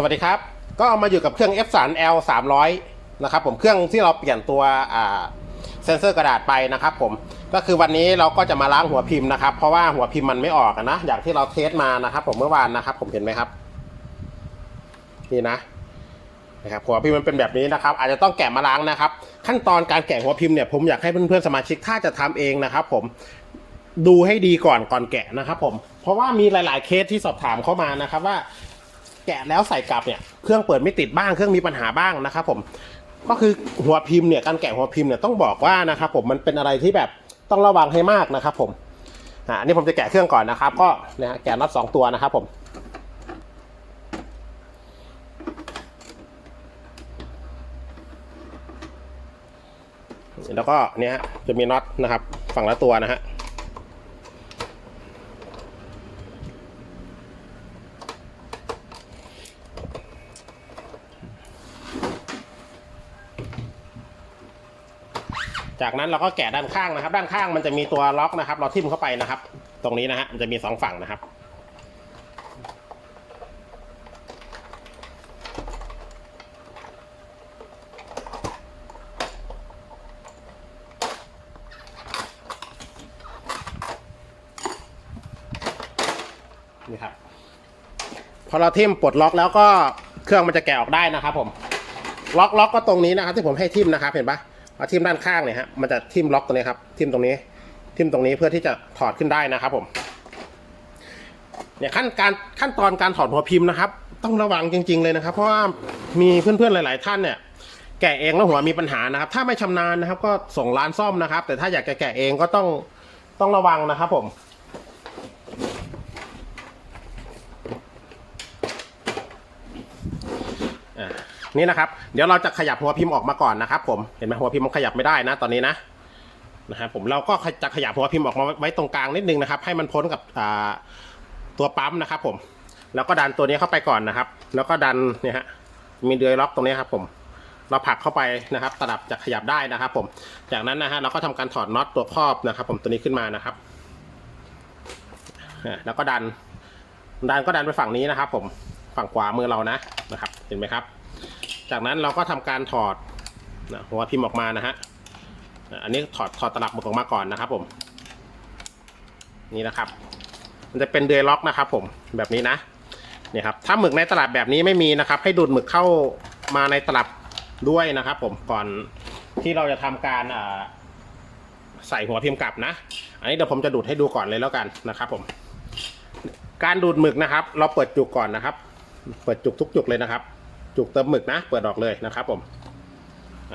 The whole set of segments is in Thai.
สวัสดีครับ ก็มาอยู่กับเครื่อง F3 L 300นะครับผมเครื่องที่เราเปลี่ยนตัวเซนเซอร์กระดาษไปนะครับผมก็คือวันนี้เราก็จะมาล้างหัวพิมพ์นะครับ เพราะว่าหัวพิมพ์มันไม่ออกนะอย่างที่เราเทสมานะครับ ผมเมื่อวานนะครับ ผมเห็นไหมครับนี่นะนะครับหัวพิมพ์มันเป็นแบบนี้นะครับ อาจจะต้องแกะมาล้างนะครับ ขั้นตอนการแกะหัวพิมพ์เนี่ยผมอยากให้เพื่อนๆสมาชิกถ้าจะทำเองนะครับ ผมดูให้ดีก่อนก่อนแกะนะครับ ผม เพราะว่ามีหลาย ๆเคสที่สอบถามเข้ามานะครับ ว่า แกะแล้วใส่กลับเนี่ยเครื่องเปิดไม่ติดบ้างเครื่องมีปัญหาบ้างนะครับผมก็คือหัวพิมพ์เนี่ยการแกะหัวพิมพ์เนี่ยต้องบอกว่านะครับผมมันเป็นอะไรที่แบบต้องระวังให้มากนะครับผมอ่าอันนี้ผมจะแกะเครื่องก่อนนะครับ ก็เนี่ยแกะน็อตสองตัวนะครับผมแล้วก็เนี่ยจะมีน็อตนะครับ ฝั่งละตัวนะฮะ จากนั้นเราก็แกะด้านข้างนะครับ ด้านข้างมันจะมีตัวล็อกนะครับ เราทิ่มเข้าไปนะครับ ตรงนี้นะฮะมันจะมีสองฝั่งนะครับ นี่ครับ พอเราทิ่มปลดล็อกแล้วก็เครื่องมันจะแกะออกได้นะครับผมล็อกล็อกก็ตรงนี้นะครับที่ผมให้ทิ่มนะครับเห็นปะ เอาทิ่มด้านข้างเนี่ยฮะมันจะทิ่มล็อกตรงนี้ครับทิ่มตรงนี้ทิ่มตรงนี้เพื่อที่จะถอดขึ้นได้นะครับผมเนี่ยขั้นการขั้นตอนการถอดหัวพิมพ์นะครับ ต้องระวังจริง ๆเลยนะครับ เพราะว่ามีเพื่อนๆหลาย ๆ ท่านเนี่ย แกะเองแล้วหัวมีปัญหานะครับ ถ้าไม่ชำนาญนะครับ ก็ส่งร้านซ่อมนะครับ แต่ถ้าอยากจะแกะเองก็ต้องต้องระวังนะครับผม อ่า นี่นะครับ เดี๋ยวเราจะขยับหัวพิมพ์ออกมาก่อนนะครับ ผมเห็นไหมหัวพิมพ์มันขยับไม่ได้นะตอนนี้นะนะครับผมเราก็จะขยับหัวพิมพ์ออกมาไว้ตรงกลางนิดนึงนะครับ ให้มันพ้นกับตัวปั๊มนะครับ ผม แล้วก็ดันตัวนี้เข้าไปก่อนนะครับ แล้วก็ดันเนี่ยฮะมีเดือยล็อกตรงนี้ครับ ผม เราผลักเข้าไปนะครับตลับจะขยับได้นะครับ ผม จากนั้นนะฮะเราก็ทำการถอดน็อตตัวครอบนะครับ ผมตัวนี้ขึ้นมานะครับแล้วก็ดันดันก็ดันไปฝั่งนี้นะครับ ผมฝั่งขวามือเรานะนะครับ เห็นไหมครับ จากนั้นเราก็ทำการถอดนะหัวพิมพ์ออกมานะฮะอันนี้ถอดถอดตลับหมึกออกมาก่อนนะครับ ผม นี่นะครับ มันจะเป็นเดือยล็อกนะครับ ผมแบบนี้นะเนี่ยครับถ้าหมึกในตลับแบบนี้ไม่มีนะครับ ให้ดูดหมึกเข้ามาในตลับด้วยนะครับ ผมก่อนที่เราจะทำการใส่หัวพิมพ์กลับนะ อันนี้เดี๋ยวผมจะดูดให้ดูก่อนเลยแล้วกันนะครับ ผม การดูดหมึกนะครับ เราเปิดจุกก่อนนะครับ เปิดจุกทุกจุกเลยนะครับ จุกเติมหมึกนะ เปิดออกเลยนะครับผม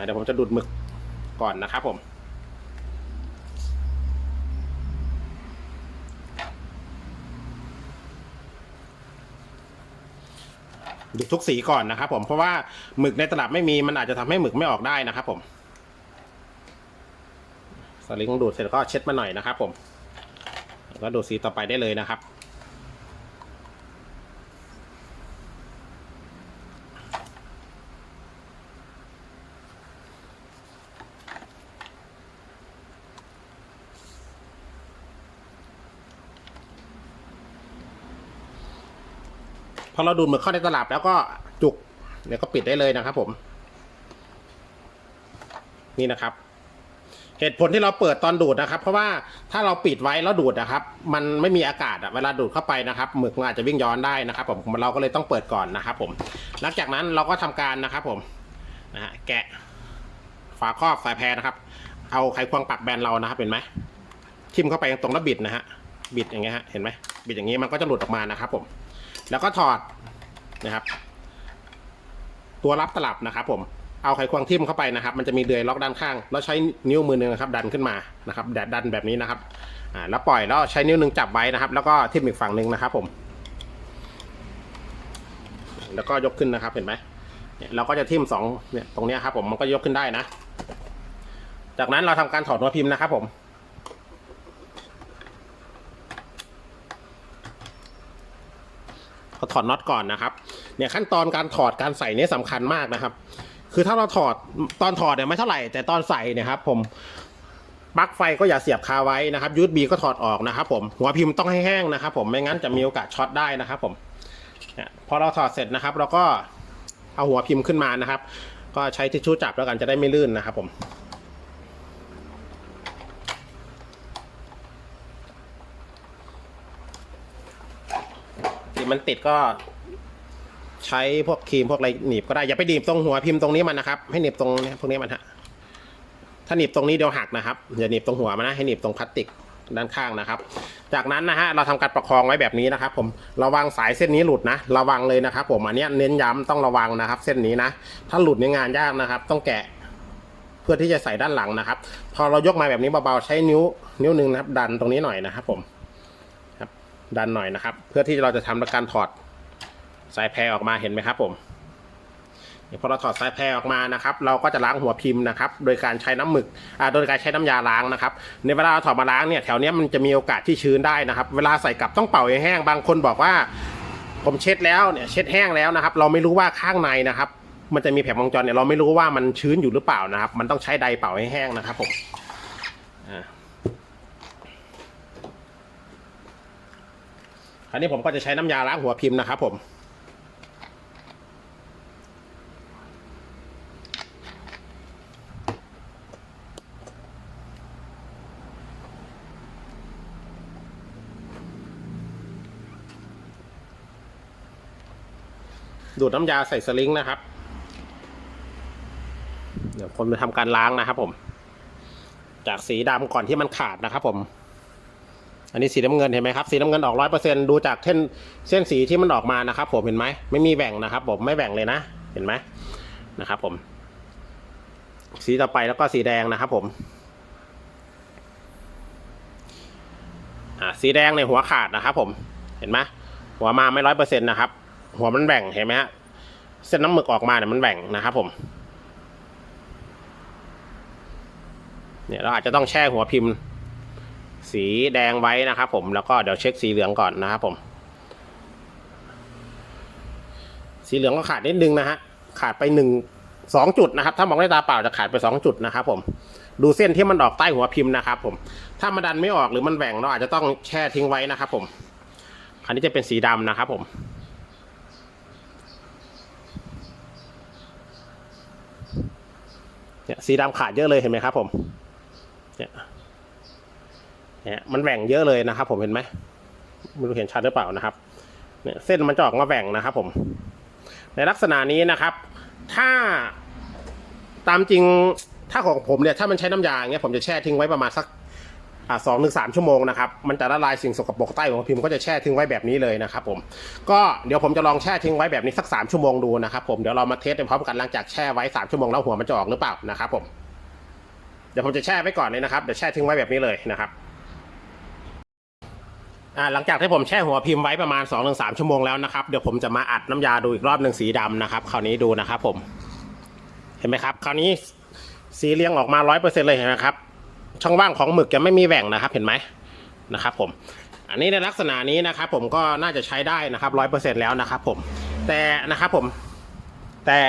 เดี๋ยวผมจะดูดหมึกก่อนนะครับผมดูดทุกสีก่อนนะครับผมเพราะว่าหมึกในตลับไม่มีมันอาจจะทำให้หมึกไม่ออกได้นะครับผมสลิงดูดเสร็จก็เช็ดมาหน่อยนะครับผม แล้วก็ดูดสีต่อไปได้เลยนะครับ พอเราดูดหมึกเข้าในตลับแล้วก็จุกเนี่ยก็ปิดได้เลยนะครับ ผม นี่นะครับ เหตุผลที่เราเปิดตอนดูดนะครับ เพราะว่าถ้าเราปิดไว้แล้วดูดนะครับ มันไม่มีอากาศอะเวลาดูดเข้าไปนะครับหมึกมันอาจจะวิ่งย้อนได้นะครับ ผมเราก็เลยต้องเปิดก่อนนะครับ ผม หลังจากนั้นเราก็ทำการนะครับ ผมนะฮะแกะฝาครอบสายแพรนะครับ เอาไขควงปักแบนเรานะครับ เห็นไหมทิ่มเข้าไปตรงแล้วบิดนะฮะบิดอย่างเงี้ยฮะเห็นไหมบิดอย่างงี้มันก็จะหลุดออกมานะครับ ผม แล้วก็ถอดนะครับ ตัวรับตลับนะครับ ผมเอาไขควงทิ่มเข้าไปนะครับ มันจะมีเดือยล็อกด้านข้าง แล้วใช้นิ้วมือหนึ่งนะครับ ดันขึ้นมานะครับแดดดันแบบนี้นะครับอ่าแล้วปล่อยแล้วใช้นิ้วหนึ่งจับไว้นะครับ แล้วก็ทิ่มอีกฝั่งหนึ่งนะครับ ผม แล้วก็ยกขึ้นนะครับเห็นไหมเนี่ยเราก็จะทิ่มสองเนี่ยตรงนี้ครับ ผมมันก็ยกขึ้นได้นะ จากนั้นเราทำการถอดหัวพิมพ์นะครับ ผม เราถอดน็อตก่อนนะครับ เนี่ยขั้นตอนการถอดการใส่เนี่ยสำคัญมากนะครับ คือถ้าเราถอดตอนถอดเนี่ยไม่เท่าไหร่แต่ตอนใส่เนี่ยครับผมปลั๊กไฟก็อย่าเสียบคาไว้นะครับยูดบีก็ถอดออกนะครับผมหัวพิมพ์ต้องให้แห้งนะครับ ผมไม่งั้นจะมีโอกาสช็อตได้นะครับ ผมพอเราถอดเสร็จนะครับ เราก็เอาหัวพิมพ์ขึ้นมานะครับ ก็ใช้ทิชชู่จับแล้วกันจะได้ไม่ลื่นนะครับ ผม มันติดก็ใช้พวกครีมพวกอะไรหนีบก็ได้อย่าไปหนีบตรงหัวพิมพ์ตรงนี้มันนะครับ ให้หนีบตรงพวกนี้มันฮะถ้าหนีบตรงนี้เดี๋ยวหักนะครับอย่าหนีบตรงหัวมันนะให้หนีบตรงพลาสติกด้านข้างนะครับ จากนั้นนะฮะเราทำการประคองไว้แบบนี้นะครับ ผมระวังสายเส้นนี้หลุดนะ ระวังเลยนะครับ ผมอันเนี้ยเน้นย้ำต้องระวังนะครับ เส้นนี้นะ ถ้าหลุดในงานยากนะครับ ต้องแกะเพื่อที่จะใส่ด้านหลังนะครับ พอเรายกมาแบบนี้เบาๆใช้นิ้วนิ้วหนึ่งนะครับ ดันตรงนี้หน่อยนะครับ ผม ดันหน่อยนะครับ เพื่อที่เราจะทำการถอดสายแพรออกมาเห็นไหมครับผมพอเราถอดสายแพรออกมานะครับ เราก็จะล้างหัวพิมพ์นะครับ โดยการใช้น้ำหมึกอ่าโดยการใช้น้ำยาล้างนะครับ ในเวลาเราถอดมาล้างเนี่ยแถวเนี้ยมันจะมีโอกาสที่ชื้นได้นะครับ เวลาใส่กลับต้องเป่าให้แห้งบางคนบอกว่า ผมเช็ดแล้วเนี่ยเช็ดแห้งแล้วนะครับ เราไม่รู้ว่าข้างในนะครับ มันจะมีแผงวงจรเนี่ยเราไม่รู้ว่ามันชื้นอยู่หรือเปล่านะครับ มันต้องใช้ไดเป่าให้แห้งนะครับผมอ่า คราวนี้ผมก็จะใช้น้ำยาล้างหัวพิมพ์นะครับผม ดูดน้ำยาใส่สลิงนะครับ เดี๋ยวผมจะทำการล้างนะครับผม จากสีดำก่อนที่มันขาดนะครับผม อันนี้สีน้ำเงินเห็นไหมครับสีน้ำเงินออกร้อยเปอร์เซ็นดูจากเส้นเส้นสีที่มันออกมานะครับ ผมเห็นไหมไม่มีแหว่งนะครับ ผมไม่แหว่งเลยนะ เห็นไหมนะครับ ผม สีต่อไปแล้วก็สีแดงนะครับ ผมสีแดงในหัวขาดนะครับผมเห็นไหมหัวมาไม่ร้อยเปอร์เซ็นต์นะครับ หัวมันแบ่งเห็นไหมฮะเส้นน้ำหมึกออกมาเนี่ยมันแบ่งนะครับผมเนี่ยเราอาจจะต้องแช่หัวพิมพ์ สีแดงไว้นะครับผมแล้วก็เดี๋ยวเช็คสีเหลืองก่อนนะครับผม สีเหลืองก็ขาดนิดนึงนะฮะขาดไปหนึ่งสองจุดนะครับ ถ้ามองด้วยตาเปล่าจะขาดไปสองจุดนะครับผมดูเส้นที่มันออกใต้หัวพิมพ์นะครับผมถ้ามันดันไม่ออกหรือมันแหว่งเราอาจจะต้องแช่ทิ้งไว้นะครับผมอันนี้จะเป็นสีดำนะครับผมเนี่ยสีดำขาดเยอะเลยเห็นไหมครับผมเนี่ย เนี่ยมันแหว่งเยอะเลยนะครับ ผมเห็นไหมไม่รู้เห็นชัดหรือเปล่านะครับเนี่ยเส้นมันจะออกมาแหว่งนะครับ ผม ในลักษณะนี้นะครับ ถ้าตามจริงถ้าของผมเนี่ยถ้ามันใช้น้ำยาอย่างเงี้ยผมจะแช่ทิ้งไว้ประมาณสักสองถึงสามชั่วโมงนะครับ มันจะละลายสิ่งสกปรกใต้หัวพิมพ์ก็จะแช่ทิ้งไว้แบบนี้เลยนะครับผมก็เดี๋ยวผมจะลองแช่ทิ้งไว้แบบนี้สักสามชั่วโมงดูนะครับผมเดี๋ยวเรามาเทสไปพร้อมกันหลังจากแช่ไว้สามชั่วโมงแล้วหัวมันจะออกหรือเปล่านะครับผมเดี๋ยวผมจะแช่ไว้ก่อนเลยนะครับเดี๋ยวแช่ทิ้งไว้แบบนี้เลยนะครับ อ่าหลังจากที่ผมแช่หัวพิมพ์ไว้ประมาณ2อถึงสชั่วโมงแล้วนะครับเดี๋ยวผมจะมาอัดน้ำยาดูอีกรอบหนึ่งสีดำนะครับคราวนี้ดูนะครับผม เห็นไหมครับ คราวนี้สีเรียงออกมาร้อยเปอร์เซ็นเลยเห็นไหมครับช่องว่างของหมึกจะไม่มีแหว่งนะครับ เห็นไหมนะครับผมอันนี้ในลักษณะนี้นะครับ ผมก็น่าจะใช้ได้นะครับร้อยเปอร์เซ็นแล้วนะครับ ผมแต่นะครับผม แต่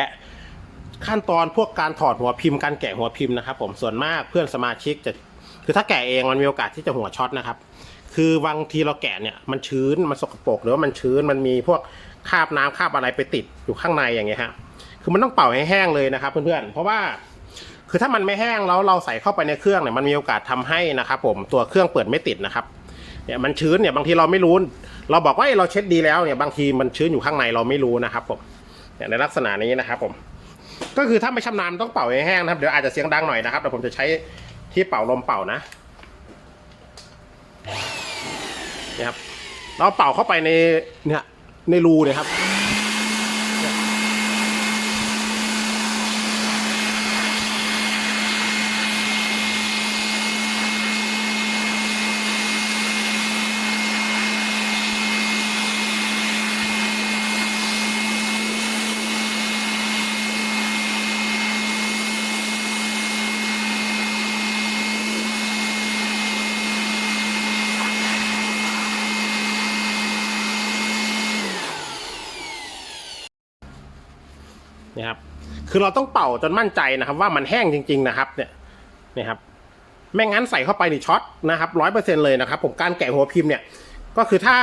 ขั้นตอนพวกการถอดหัวพิมพ์การแกะหัวพิมพ์นะครับ ผมส่วนมากเพื่อนสมาชิกจะคือถ้าแกะเองมันมีโอกาสที่จะหัวช็อตนะครับ คือบางทีเราแกะเนี่ยมันชื้นมันสกปรกหรือว่ามันชื้นมันมีพวกคราบน้ำคราบอะไรไปติดอยู่ข้างในอย่างเงี้ยฮะคือมันต้องเป่าให้แห้งเลยนะครับเพื่อนๆเพราะว่าคือถ้ามันไม่แห้งแล้วเราใส่เข้าไปในเครื่องเนี่ยมันมีโอกาสทำให้นะครับผมตัวเครื่องเปิดไม่ติดนะครับเนี่ยมันชื้นเนี่ยบางทีเราไม่รู้ เราบอกว่าเราเช็ดดีแล้วเนี่ยบางทีมันชื้นอยู่ข้างในเราไม่รู้นะครับผมเนี่ยในลักษณะนี้นะครับผม ก็คือถ้าไม่ชำนาญต้องเป่าให้แห้งนะครับเดี๋ยวอาจจะเสียงดังหน่อยนะครับเดี๋ยวผมจะใช้ที่เป่าลมเป่านะ นะครับเราเป่าเข้าไปในเนี่ยในรูเนี่ยครับ ครับ คือเราต้องเป่าจนมั่นใจนะครับ ว่ามันแห้งจริง ๆนะครับ เนี่ยนี่ครับไม่งั้นใส่เข้าไปนี่ช็อตนะครับร้อยเปอร์เซ็นเลยนะครับ ผมการแกะหัวพิมพ์เนี่ย ก็คือถ้า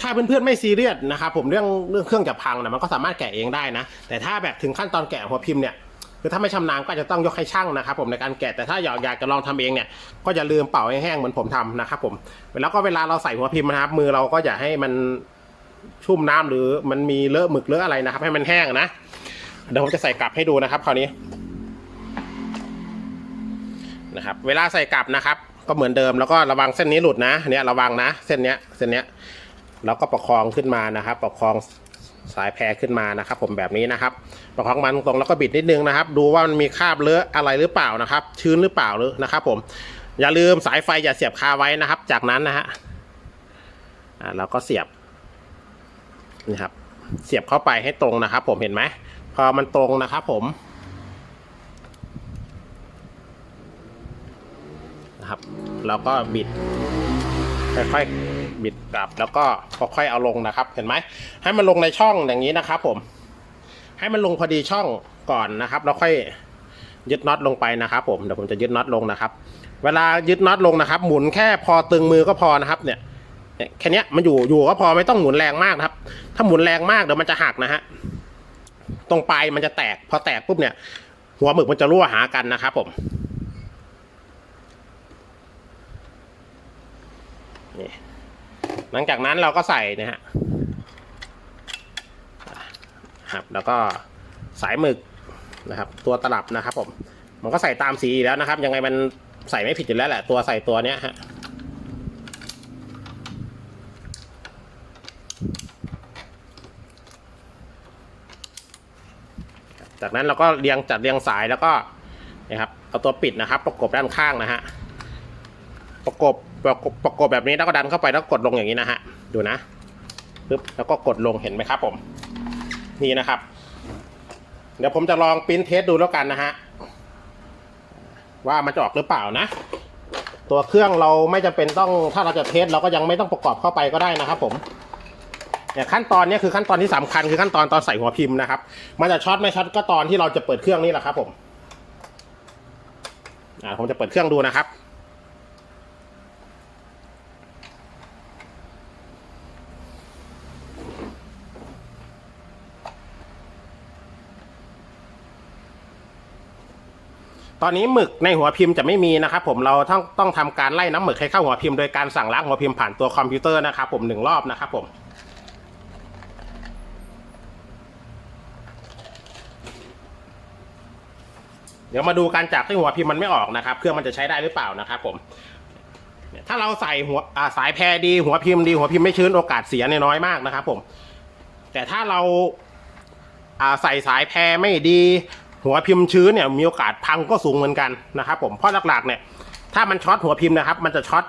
ถ้าเพื่อนๆไม่ซีเรียสนะครับผมเรื่องเรื่องเครื่องจะพังนะมันก็สามารถแกะเองได้นะ แต่ถ้าแบบถึงขั้นตอนแกะหัวพิมพ์เนี่ยคือถ้าไม่ชำนาญก็อาจจะต้องยกให้ช่างนะครับ ผมในการแกะแต่ถ้าอยากอยากจะลองทำเองเนี่ย ก็อย่าลืมเป่าให้แห้งเหมือนผมทำนะครับผมแล้วก็เวลาเราใส่หัวพิมพ์นะครับ มือเราก็อย่าให้มัน ชุ่มน้ำหรือมันมีเลอะหมึกเลอะอะไรนะครับ ให้มันแห้งนะเดี๋ยวผมจะใส่กลับให้ดูนะครับคราวนี้นะครับ เวลาใส่กลับนะครับ ก็เหมือนเดิมแล้วก็ระวังเส้นนี้หลุดนะเนี่ยระวังนะ เส้นเนี้ยเส้นเนี้ยแล้วก็ประคองขึ้นมานะครับ ประคองสายแพรขึ้นมานะครับ ผมแบบนี้นะครับ ประคองมันตรงแล้วก็บิดนิดนึงนะครับ ดูว่ามันมีคราบเลอะอะไรหรือเปล่านะครับ ชื้นหรือเปล่าหรือนะครับ ผมอย่าลืมสายไฟอย่าเสียบคาไว้นะครับ จากนั้นนะฮะอ่าเราก็เสียบ นี่ครับ เสียบเข้าไปให้ตรงนะครับ ผมเห็นไหมพอมันตรงนะครับผมนะครับเราก็บิดค่อยๆบิดกลับ แล้วก็ค่อยๆเอาลงนะครับ เห็นไหมให้มันลงในช่องอย่างนี้นะครับ ผม ให้มันลงพอดีช่องก่อนนะครับแล้วค่อยยึดน็อตลงไปนะครับ ผมเดี๋ยวผมจะยึดน็อตลงนะครับ เวลายึดน็อตลงนะครับ หมุนแค่พอตึงมือก็พอนะครับเนี่ย แค่นี้มันอยู่อยู่ก็พอไม่ต้องหมุนแรงมากนะครับ ถ้าหมุนแรงมากเดี๋ยวมันจะหักนะฮะตรงปลายมันจะแตก พอแตกปุ๊บเนี่ย หัวหมึกมันจะรั่วหากันนะครับผมนี่หลังจากนั้นเราก็ใส่นะฮะครับ แล้วก็สายหมึกนะครับ ตัวตลับนะครับ ผม มันก็ใส่ตามสีแล้วนะครับ ยังไงมันใส่ไม่ผิดอยู่แล้วแหละ ตัวใส่ตัวเนี้ยฮะ จากนั้นเราก็เรียงจัดเรียงสายแล้วก็นะครับเอาตัวปิดนะครับ ประกบด้านข้างนะฮะประกบประกบประกบแบบนี้แล้วก็ดันเข้าไปแล้วกดลงอย่างนี้นะฮะดูนะปึ๊บแล้วก็กดลงเห็นไหมครับผม นี่นะครับ เดี๋ยวผมจะลองปริ้นเทสดูแล้วกันนะฮะว่ามันจะออกหรือเปล่านะ ตัวเครื่องเราไม่จำเป็นต้องถ้าเราจะเทสเราก็ยังไม่ต้องประกอบเข้าไปก็ได้นะครับผม เนี่ยขั้นตอนนี้คือขั้นตอนที่สำคัญคือขั้นตอนตอนใส่หัวพิมพ์นะครับ มันจะช็อตไม่ช็อตก็ตอนที่เราจะเปิดเครื่องนี่แหละครับ ผมอ่าผมจะเปิดเครื่องดูนะครับตอนนี้หมึกในหัวพิมพ์จะไม่มีนะครับผมเราต้องต้องทำการไล่น้ำหมึกให้เข้าหัวพิมพ์โดยการสั่งล้างหัวพิมพ์ผ่านตัวคอมพิวเตอร์นะครับผมหนึ่งรอบนะครับผม เดี๋ยวมาดูการจากที่หัวพิมพ์มันไม่ออกนะครับ เครื่องมันจะใช้ได้หรือเปล่านะครับผมถ้าเราใส่หัวสายแพรดีหัวพิมพ์ดีหัวพิมพ์ไม่ชื้นโอกาสเสียเนี่ยน้อยมากนะครับผม แต่ถ้าเราใส่สายแพรไม่ดี หัวพิมพ์ชื้นเนี่ยมีโอกาสพังก็สูงเหมือนกันนะครับ ผมเพราะหลักๆเนี่ยถ้ามันช็อตหัวพิมพ์นะครับ มันจะช็อต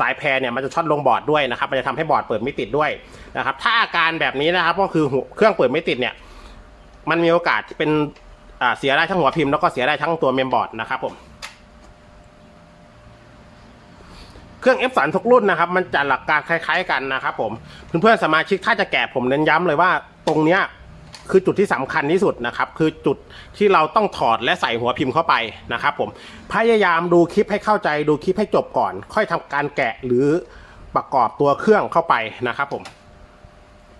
สายแพรเนี่ยมันจะช็อตลงบอร์ดด้วยนะครับมันจะทำให้บอร์ดเปิดไม่ติดด้วยนะครับ ถ้าอาการแบบนี้นะครับก็คือเครื่องเปิดไม่ติดเนี่ย มันมีโอกาสเป็น เสียได้ทั้งหัวพิมพ์แล้วก็เสียได้ทั้งตัวเมมบอร์ดนะครับผม เครื่อง F 3 ทุกรุ่นนะครับ มันจะหลักการคล้าย ๆ กันนะครับผม เพื่อนๆสมาชิกถ้าจะแกะผมเน้นย้ำเลยว่าตรงเนี้ยคือจุดที่สำคัญที่สุดนะครับ คือจุดที่เราต้องถอดและใส่หัวพิมพ์เข้าไปนะครับผมพยายามดูคลิปให้เข้าใจดูคลิปให้จบก่อน ค่อยทำการแกะหรือประกอบตัวเครื่องเข้าไปนะครับผม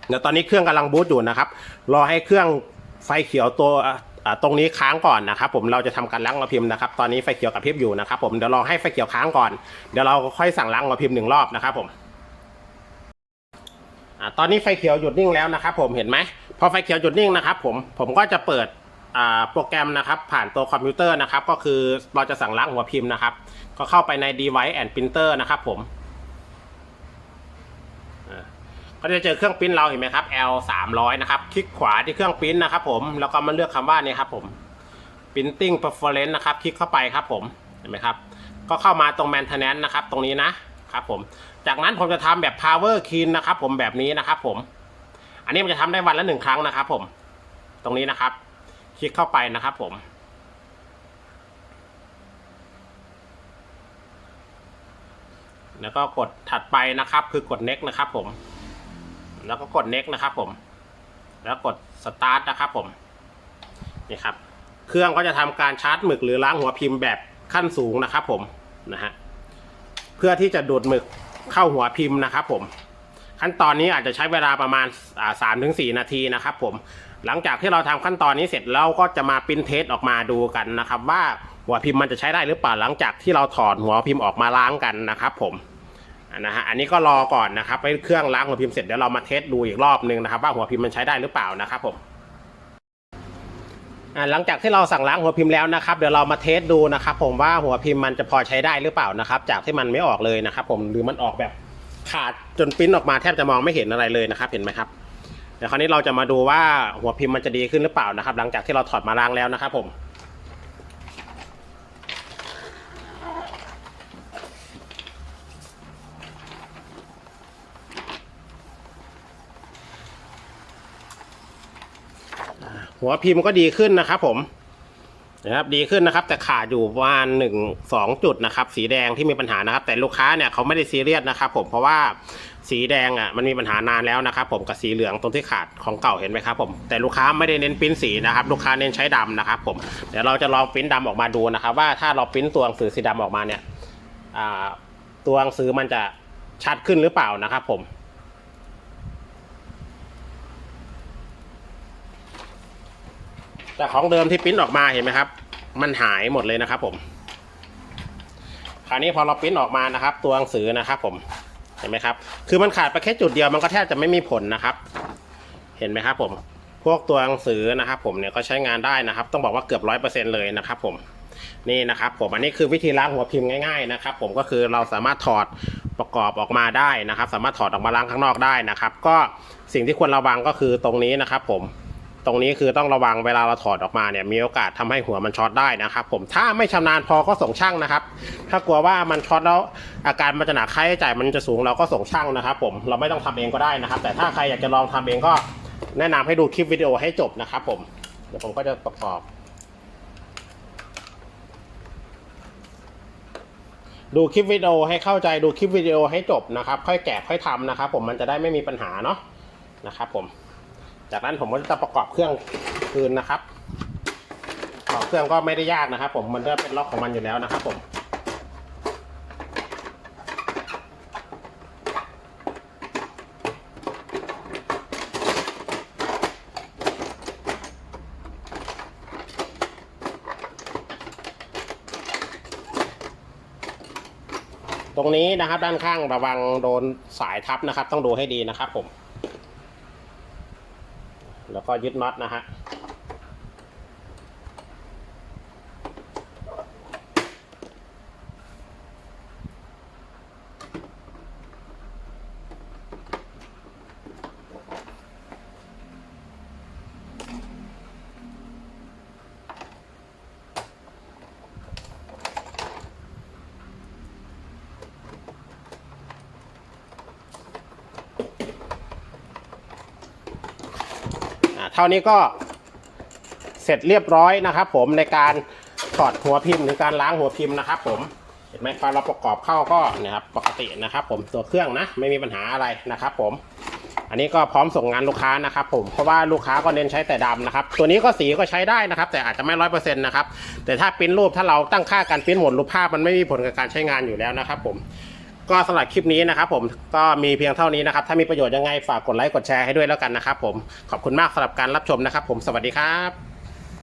เดี๋ยวตอนนี้เครื่องกำลังบูตอยู่นะครับ รอให้เครื่องไฟเขียวตัว อ่าตรงนี้ค้างก่อนนะครับผมเราจะทำการล้างหัวพิมพ์นะครับตอนนี้ไฟเขียวกับพริบอยู่นะครับผมเดี๋ยวรอให้ไฟเขียวค้างก่อนเดี๋ยวเราค่อยสั่งล้างหัวพิมพ์หนึ่งรอบนะครับผมอ่าตอนนี้ไฟเขียวหยุดนิ่งแล้วนะครับผมเห็นไหมพอไฟเขียวหยุดนิ่งนะครับผมผมก็จะเปิดโปรแกรมนะครับผ่านตัวคอมพิวเตอร์นะครับก็คือเราจะสั่งล้างหัวพิมพ์นะครับ ก็เข้าไปใน device and printer นะครับผมอ่า ก็จะเจอเครื่องปริ้นเราเห็นไหมครับ L 3 0 0นะครับ คลิกขวาที่เครื่องปริ้นนะครับผม แล้วก็มาเลือกคำว่านี่ครับผม printing preference นะครับ คลิกเข้าไปครับผมเห็นไหมครับ ก็เข้ามาตรง maintenance นะครับ ตรงนี้นะครับผม จากนั้นผมจะทำแบบ power clean นะครับผมแบบนี้นะครับผม อันนี้มันจะทำได้วันละหนึ่งครั้งนะครับผม ตรงนี้นะครับ คลิกเข้าไปนะครับผมแล้วก็กดถัดไปนะครับ คือกด next นะครับผม แล้วก็กด next นะครับผม แล้วกด start นะครับผมนี่ครับ เครื่องก็จะทำการชาร์จหมึกหรือล้างหัวพิมพ์แบบขั้นสูงนะครับผมนะฮะเพื่อที่จะดูดหมึกเข้าหัวพิมพ์นะครับผมขั้นตอนนี้อาจจะใช้เวลาประมาณสามถึงสี่นาทีนะครับผมหลังจากที่เราทำขั้นตอนนี้เสร็จเราก็จะมาปริ้นเทสออกมาดูกันนะครับ ว่าหัวพิมพ์มันจะใช้ได้หรือเปล่าหลังจากที่เราถอดหัวพิมพ์ออกมาล้างกันนะครับผม นะฮะอันนี้ก็รอก่อนนะครับไปเครื่องล้างหัวพิมพ์เสร็จเดี๋ยวเรามาเทสดูอีกรอบนึงนะครับ ว่าหัวพิมพ์มันใช้ได้หรือเปล่านะครับผมหลังจากที่เราสั่งล้างหัวพิมพ์แล้วนะครับเดี๋ยวเรามาเทสดูนะครับ ผมว่าหัวพิมพ์มันจะพอใช้ได้หรือเปล่านะครับ จากที่มันไม่ออกเลยนะครับ ผมหรือมันออกแบบขาดจนปิ้นออกมาแทบจะมองไม่เห็นอะไรเลยนะครับ เห็นไหมครับเดี๋ยวคราวนี้เราจะมาดูว่าหัวพิมพ์มันจะดีขึ้นหรือเปล่านะครับ หลังจากที่เราถอดมาล้างแล้วนะครับผม หัวพิมพ์ก็ดีขึ้นนะครับ ผมนะครับดีขึ้นนะครับ แต่ขาดอยู่ประมาณหนึ่งสองจุดนะครับ สีแดงที่มีปัญหานะครับ แต่ลูกค้าเนี่ยเขาไม่ได้ซีเรียสนะครับ ผมเพราะว่าสีแดงอะมันมีปัญหานานแล้วนะครับ ผมกับสีเหลืองตรงที่ขาดของเก่าเห็นไหมครับ ผมแต่ลูกค้าไม่ได้เน้นปริ้นสีนะครับ ลูกค้าเน้นใช้ดำนะครับ ผมเดี๋ยวเราจะลองปริ้นดำออกมาดูนะครับ ว่าถ้าเราปริ้นตัวหนังสือสีดำออกมาเนี่ยตัวหนังสือมันจะชัดขึ้นหรือเปล่านะครับ ผม แต่ของเดิมที่ปิ้นออกมาเห็นไหมครับ มันหายหมดเลยนะครับ ผม คราวนี้พอเราปิ้นออกมานะครับ ตัวหนังสือนะครับ ผมเห็นไหมครับ คือมันขาดไปแค่จุดเดียวมันก็แทบจะไม่มีผลนะครับ เห็นไหมครับ ผม พวกตัวหนังสือนะครับ ผมเนี่ยก็ใช้งานได้นะครับ ต้องบอกว่าเกือบร้อยเปอร์เซ็นต์เลยนะครับ ผมนี่นะครับ ผมอันนี้คือวิธีล้างหัวพิมพ์ง่ายๆนะครับ ผมก็คือเราสามารถถอดประกอบออกมาได้นะครับ สามารถถอดออกมาล้างข้างนอกได้นะครับ ก็สิ่งที่ควรระวังก็คือตรงนี้นะครับ ผม ตรงนี้คือต้องระวังเวลาเราถอดออกมาเนี่ยมีโอกาสทำให้หัวมันช็อตได้นะครับ ผมถ้าไม่ชำนาญพอก็ส่งช่างนะครับ ถ้ากลัวว่ามันช็อตแล้วอาการมันจะหนักค่าใช้จ่ายมันจะสูงเราก็ส่งช่างนะครับผมเราไม่ต้องทำเองก็ได้นะครับ แต่ถ้าใครอยากจะลองทำเองก็แนะนำให้ดูคลิปวิดีโอให้จบนะครับ ผมเดี๋ยวผมก็จะประกอบ ดูคลิปวิดีโอให้เข้าใจดูคลิปวิดีโอให้จบนะครับ ค่อยแกะค่อยทำนะครับ ผมมันจะได้ไม่มีปัญหาเนาะนะครับผม จากนั้นผมก็จะประกอบเครื่องคืนนะครับประกอบเครื่องก็ไม่ได้ยากนะครับ ผมมันก็เป็นล็อกของมันอยู่แล้วนะครับ ผมตรงนี้นะครับด้านข้างระวังโดนสายทับนะครับ ต้องดูให้ดีนะครับผม แล้วก็ยึดน็อตนะฮะ เท่านี้ก็เสร็จเรียบร้อยนะครับผมในการถอดหัวพิมพ์หรือการล้างหัวพิมพ์นะครับผมเห็นไหมพอเราประกอบเข้าก็เนี่ยครับปกตินะครับ ผมตัวเครื่องนะไม่มีปัญหาอะไรนะครับ ผม อันนี้ก็พร้อมส่งงานลูกค้านะครับ ผมเพราะว่าลูกค้าก็เน้นใช้แต่ดำนะครับ ตัวนี้ก็สีก็ใช้ได้นะครับ แต่อาจจะไม่ร้อยเปอร์เซ็นต์นะครับแต่ถ้าปริ้นรูปถ้าเราตั้งค่าการปริ้นหมดรูปภาพมันไม่มีผลกับการใช้งานอยู่แล้วนะครับ ผม ก็สำหรับคลิปนี้นะครับผมก็มีเพียงเท่านี้นะครับ ถ้ามีประโยชน์ยังไงฝากกดไลค์กดแชร์ให้ด้วยแล้วกันนะครับผมขอบคุณมากสำหรับการรับชมนะครับ ผมสวัสดีครับ